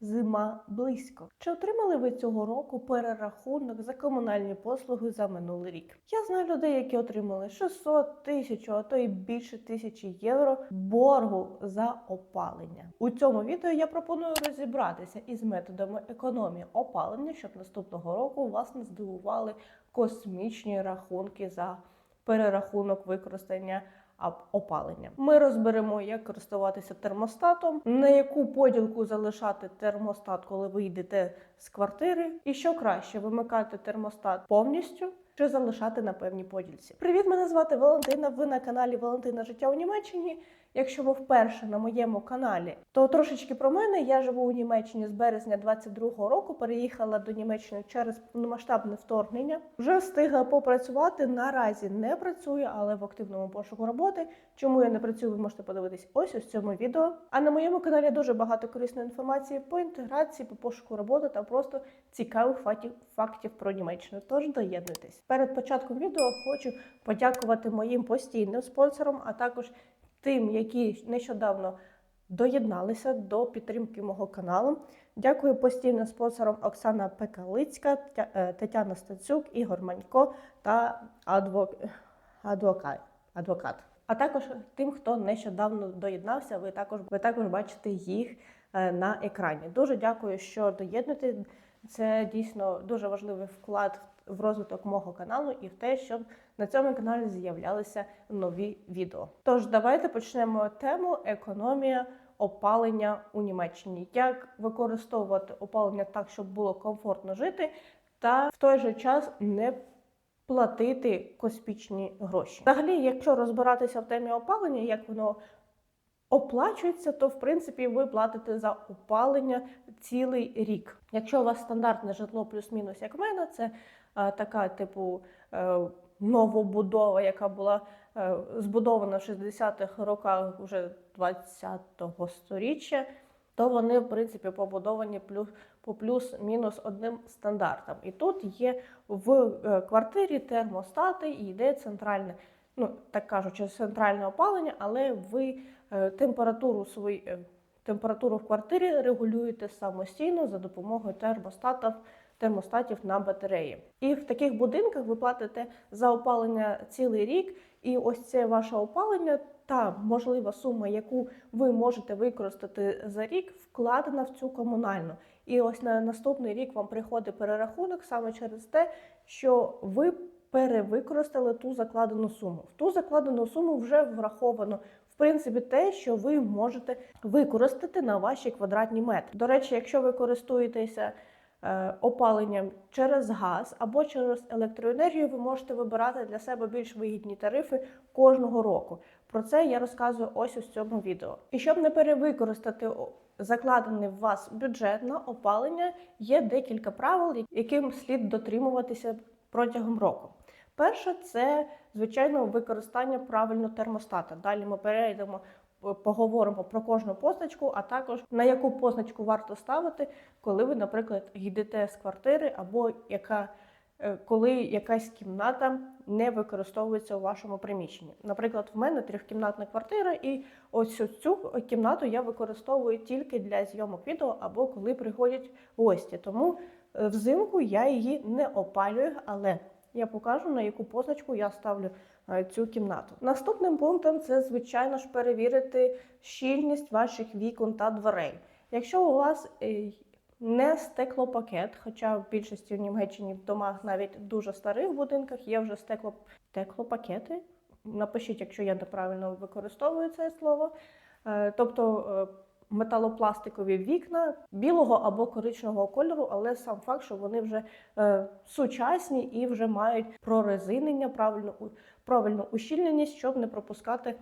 Зима близько. Чи отримали ви цього року перерахунок за комунальні послуги за минулий рік? Я знаю людей, які отримали 600 тисяч, а то й більше тисячі євро боргу за опалення. У цьому відео я пропоную розібратися із методами економії опалення, щоб наступного року вас не здивували космічні рахунки за перерахунок використання опалення. Ми розберемо, як користуватися термостатом, на яку поділку залишати термостат, коли ви йдете з квартири, і що краще вимикати термостат повністю. Чи залишати на певній подільці? Привіт, мене звати Валентина. Ви на каналі Валентина Життя у Німеччині. Якщо ви вперше на моєму каналі, то трошечки про мене. Я живу у Німеччині з березня 22-го року. Переїхала до Німеччини через повномасштабне вторгнення. Вже встигла попрацювати. Наразі не працюю, але в активному пошуку роботи. Чому я не працюю, ви можете подивитись ось у цьому відео. А на моєму каналі дуже багато корисної інформації по інтеграції, по пошуку роботи та просто цікавих фактів, фактів про Німеччину. Тож доєднуйтесь. Перед початком відео хочу подякувати моїм постійним спонсорам, а також тим, які нещодавно доєдналися до підтримки мого каналу. Дякую постійним спонсорам Оксана Пекалицька, е, Тетяна Стацюк, Ігор Манько та адвок... адвокат. адвокат. А також тим, хто нещодавно доєднався, ви також ви також бачите їх е, на екрані. Дуже дякую, що доєднуєте. Це дійсно дуже важливий вклад в розвиток мого каналу і в те, щоб на цьому каналі з'являлися нові відео. Тож давайте почнемо тему економія опалення у Німеччині. Як використовувати опалення так, щоб було комфортно жити, та в той же час не платити космічні гроші. Взагалі, якщо розбиратися в темі опалення, як воно оплачується, то в принципі ви платите за опалення цілий рік. Якщо у вас стандартне житло плюс-мінус, як в мене, це така типу е, новобудова, яка була е, збудована в 60-х роках вже 20-го сторіччя, то вони, в принципі, побудовані плюс по плюс-мінус одним стандартам. І тут є в е, квартирі термостати і йде центральне, ну так кажучи, центральне опалення, але ви е, температуру свої. е, Температуру в квартирі регулюєте самостійно за допомогою термостатів, термостатів на батареї. І в таких будинках ви платите за опалення цілий рік, і ось це ваше опалення, та можлива сума, яку ви можете використати за рік, вкладена в цю комунальну. І ось на наступний рік вам приходить перерахунок саме через те, що ви перевикористали ту закладену суму. В ту закладену суму вже враховано. В принципі, те, що ви можете використати на ваші квадратні метри. До речі, якщо ви користуєтеся опаленням через газ або через електроенергію, ви можете вибирати для себе більш вигідні тарифи кожного року. Про це я розказую ось у цьому відео. І щоб не перевикористати закладений в вас бюджет на опалення, є декілька правил, яким слід дотримуватися протягом року. Перше, це звичайно використання правильно термостата. Далі ми перейдемо, поговоримо про кожну позначку, а також на яку позначку варто ставити, коли ви, наприклад, йдете з квартири, або яка е, коли якась кімната не використовується у вашому приміщенні. Наприклад, в мене трьохкімнатна квартира, і ось цю кімнату я використовую тільки для зйомок відео або коли приходять гості. Тому е, взимку я її не опалюю, але я покажу, на яку позначку я ставлю е, цю кімнату. Наступним пунктом це, звичайно ж, перевірити щільність ваших вікон та дверей. Якщо у вас е, не стеклопакет, хоча в більшості в Німеччині в домах навіть в дуже старих будинках є вже стекло... стеклопакети. Напишіть, якщо я неправильно використовую це слово. Е, Тобто металопластикові вікна білого або коричневого кольору, але сам факт, що вони вже е, сучасні і вже мають прорезинення, правильну, правильну ущільненість, щоб не пропускати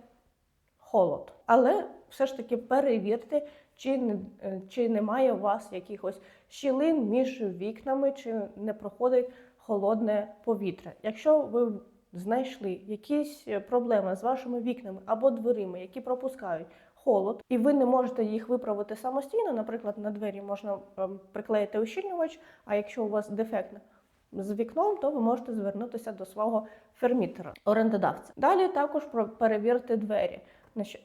холод. Але все ж таки перевірте, чи, не, е, чи немає у вас якихось щілин між вікнами, чи не проходить холодне повітря. Якщо ви знайшли якісь е, проблеми з вашими вікнами або дверима, які пропускають холод, і ви не можете їх виправити самостійно, наприклад, на двері можна ем, приклеїти ущільнювач, а якщо у вас дефектне з вікном, то ви можете звернутися до свого фермітера, орендодавця. Далі також про- перевірте двері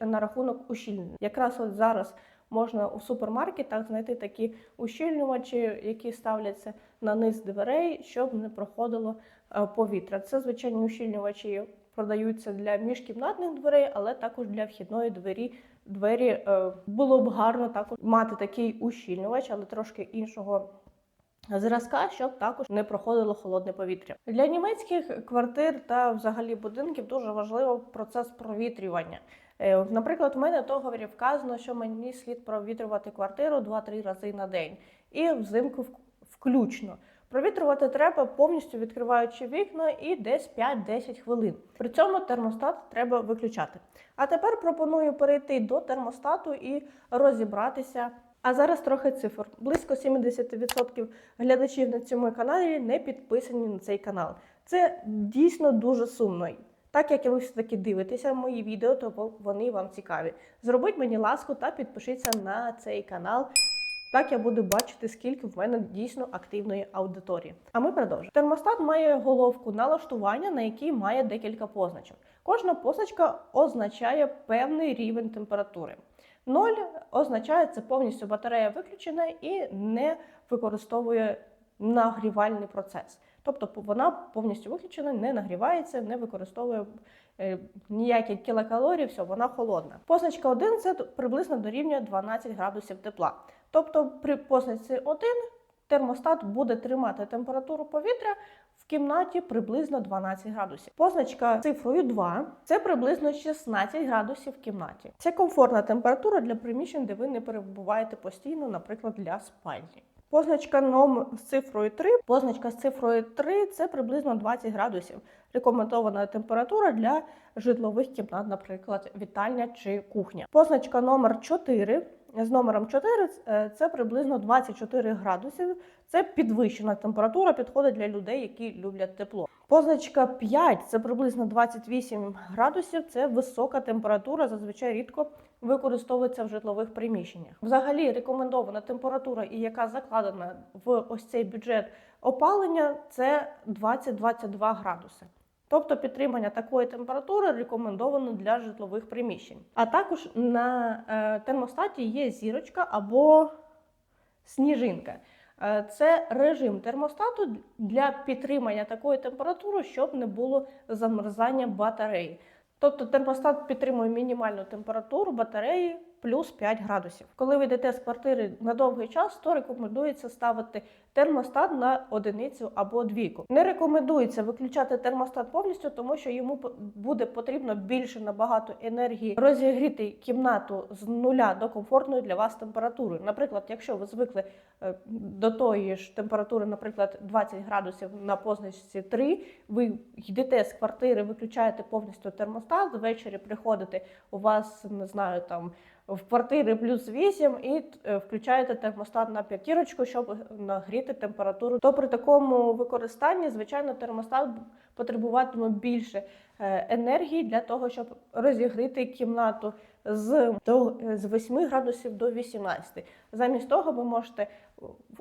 на рахунок ущільнення. Якраз от зараз можна у супермаркетах знайти такі ущільнювачі, які ставляться на низ дверей, щоб не проходило е, повітря. Це звичайні ущільнювачі продаються для міжкімнатних дверей, але також для вхідної двері. Двері е, було б гарно також мати такий ущільнювач, але трошки іншого зразка, щоб також не проходило холодне повітря. Для німецьких квартир та взагалі будинків дуже важливо процес провітрювання. Е, Наприклад, в мене в договорі вказано, що мені слід провітрювати квартиру 2-3 рази на день, і взимку включно. Провітрювати треба повністю відкриваючи вікна і десь 5-10 хвилин. При цьому термостат треба виключати. А тепер пропоную перейти до термостату і розібратися. А зараз трохи цифр. Близько 70% глядачів на цьому каналі не підписані на цей канал. Це дійсно дуже сумно. Так як ви все-таки дивитеся мої відео, то вони вам цікаві. Зробіть мені ласку та підпишіться на цей канал. Так я буду бачити, скільки в мене дійсно активної аудиторії. А ми продовжуємо. Термостат має головку налаштування, на якій має декілька позначок. Кожна позначка означає певний рівень температури. Ноль означає, це повністю батарея виключена і не використовує нагрівальний процес. Тобто вона повністю виключена, не нагрівається, не використовує е, ніякі кілокалорії, все, вона холодна. Позначка 1 це приблизно дорівнює 12 градусів тепла. Тобто при позначці 1 термостат буде тримати температуру повітря в кімнаті приблизно 12 градусів. Позначка цифрою 2 це приблизно 16 градусів в кімнаті. Це комфортна температура для приміщень, де ви не перебуваєте постійно, наприклад, для спальні. Позначка номер з цифрою 3. Позначка з цифрою 3 це приблизно 20 градусів. Рекомендована температура для житлових кімнат, наприклад, вітальня чи кухня. Позначка номер 4 з номером 4 е, це приблизно 24 градусів. Це підвищена температура, підходить для людей, які люблять тепло. Позначка 5 це приблизно 28 градусів. Це висока температура, зазвичай рідко використовується в житлових приміщеннях. Взагалі рекомендована температура, і яка закладена в ось цей бюджет опалення, це 20-22 градуси. Тобто підтримання такої температури рекомендовано для житлових приміщень. А також на е, термостаті є зірочка або сніжинка. Е, Це режим термостату для підтримання такої температури, щоб не було замерзання батареї. Тобто термостат підтримує мінімальну температуру батареї плюс 5 градусів. Коли ви йдете з квартири на довгий час, то рекомендується ставити термостат на одиницю або двійку. Не рекомендується виключати термостат повністю, тому що йому буде потрібно більше набагато енергії розігріти кімнату з нуля до комфортної для вас температури. Наприклад, якщо ви звикли е, до тої ж температури, наприклад, 20 градусів на позначці 3, ви йдете з квартири, виключаєте повністю термостат, ввечері приходите, у вас не знаю там. В квартирі плюс 8 і е, включаєте термостат на п'ятірочку, щоб нагріти температуру. То при такому використанні, звичайно, термостат потребуватиме більше е, енергії для того, щоб розігріти кімнату з, з 8 градусів до 18. Замість того, ви можете,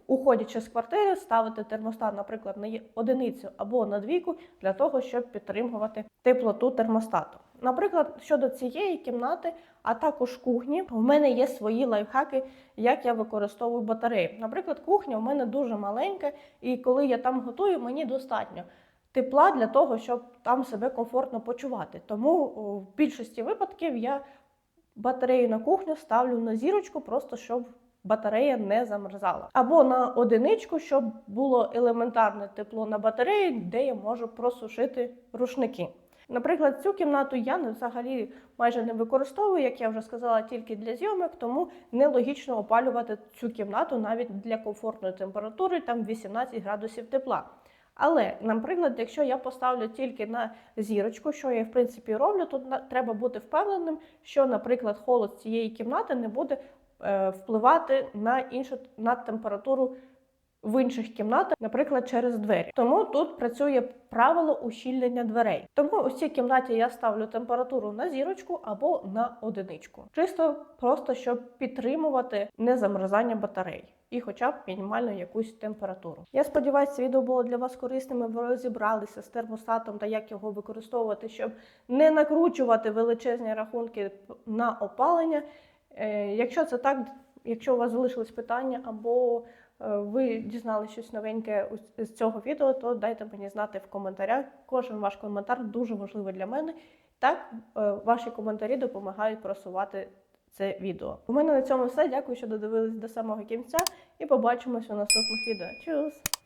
уходячи з квартири, ставити термостат, наприклад, на одиницю або на двійку, для того, щоб підтримувати теплоту термостату. Наприклад, щодо цієї кімнати, а також кухні, в мене є свої лайфхаки, як я використовую батареї. Наприклад, кухня в мене дуже маленька, і коли я там готую, мені достатньо тепла для того, щоб там себе комфортно почувати. Тому в більшості випадків я батарею на кухню ставлю на зірочку, просто щоб батарея не замерзала. Або на одиничку, щоб було елементарне тепло на батареї, де я можу просушити рушники. Наприклад, цю кімнату я взагалі майже не використовую, як я вже сказала, тільки для зйомок, тому нелогічно опалювати цю кімнату навіть для комфортної температури, там 18 градусів тепла. Але, наприклад, якщо я поставлю тільки на зірочку, що я в принципі роблю, то треба бути впевненим, що, наприклад, холод цієї кімнати не буде е, впливати на іншу на температуру в інших кімнатах, наприклад, через двері. Тому тут працює правило ущільнення дверей. Тому у цій кімнаті я ставлю температуру на зірочку або на одиничку. Чисто просто щоб підтримувати незамерзання батарей. І хоча б мінімально якусь температуру. Я сподіваюся, це відео було для вас корисним. Ви розібралися з термостатом та як його використовувати, щоб не накручувати величезні рахунки на опалення. Е, Якщо це так, якщо у вас залишились питання або е, ви дізналися щось новеньке з цього відео, то дайте мені знати в коментарях. Кожен ваш коментар дуже важливий для мене. Так, е, ваші коментарі допомагають просувати це відео. У мене на цьому все. Дякую, що додивились до самого кінця, і побачимось у наступних відео. Чус!